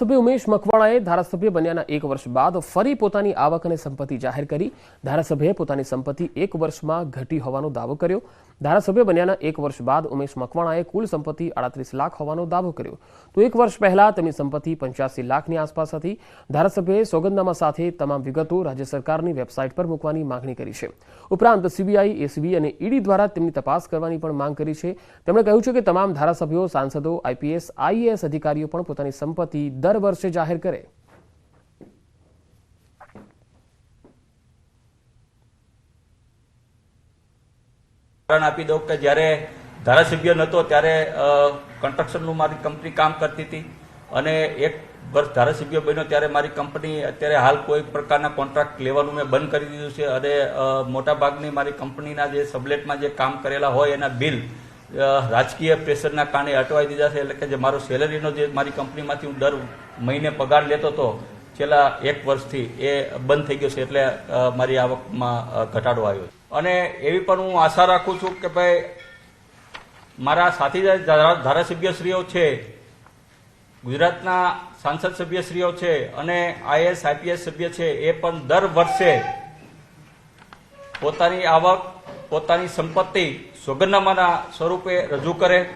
સભ્ય ઉમેશ મકવાણાએ ધારાસભ્ય બન્યાના એક વર્ષ બાદ ફરી પોતાની આવક અને સંપત્તિ જાહેર કરી. ધારાસભ્યએ પોતાની સંપત્તિ એક વર્ષમાં ઘટી હોવાનો દાવો કર્યો. ધારાસભ્ય બન્યાના એક વર્ષ બાદ ઉમેશ મકવાણાએ કુલ સંપત્તિ આડત્રીસ લાખ હોવાનો દાવો કર્યો. તો એક વર્ષ પહેલા તેમની સંપત્તિ પંચ્યાસી લાખની આસપાસ હતી. ધારાસભ્યએ સોગંદનામા સાથે તમામ વિગતો રાજ્ય સરકારની વેબસાઇટ પર મૂકવાની માંગણી કરી છે. ઉપરાંત સીબીઆઈ, એસીબી અને ઈડી દ્વારા તેમની તપાસ કરવાની પણ માંગ કરી છે. તેમણે કહ્યું છે કે તમામ ધારાસભ્યો, સાંસદો, આઈપીએસ, આઈએએસ અધિકારીઓ પણ પોતાની સંપત્તિ દર વર્ષે જાહેર કરે. કારણ આપી દઉં કે જ્યારે ધારાસભ્ય નહોતો ત્યારે કન્સ્ટ્રક્શનનું મારી કંપની કામ કરતી હતી. અને એક વર્ષ ધારાસભ્ય બન્યો, ત્યારે મારી કંપની અત્યારે હાલ કોઈ પ્રકારના કોન્ટ્રાક્ટ લેવાનું મેં બંધ કરી દીધું છે. અને મોટાભાગની મારી કંપનીના જે સબલેટમાં જે કામ કરેલા હોય, એના બિલ રાજકીય પ્રેશરના કારણે અટવાઈ દીધા છે. એટલે કે જે મારો સેલરીનો જે મારી કંપનીમાંથી હું દર મહિને પગાર લેતો હતો છેલ્લા એક વર્ષથી એ બંધ થઈ ગયો છે એટલે મારી આવકમાં ઘટાડો આવ્યો છે. અને એવી પણ હું આશા રાખું છું કે ભાઈ, મારા સાથીદાર ધારા- ધારાસભ્યશ્રીઓ છે, ગુજરાતના સાંસદ સભ્યશ્રીઓ છે અને આઈએસ, આઈપીએસ સભ્ય છે, એ પણ દર વર્ષે પોતાની આવક, પોતાની સંપત્તિ સોગંદનામાના સ્વરૂપે રજૂ કરે.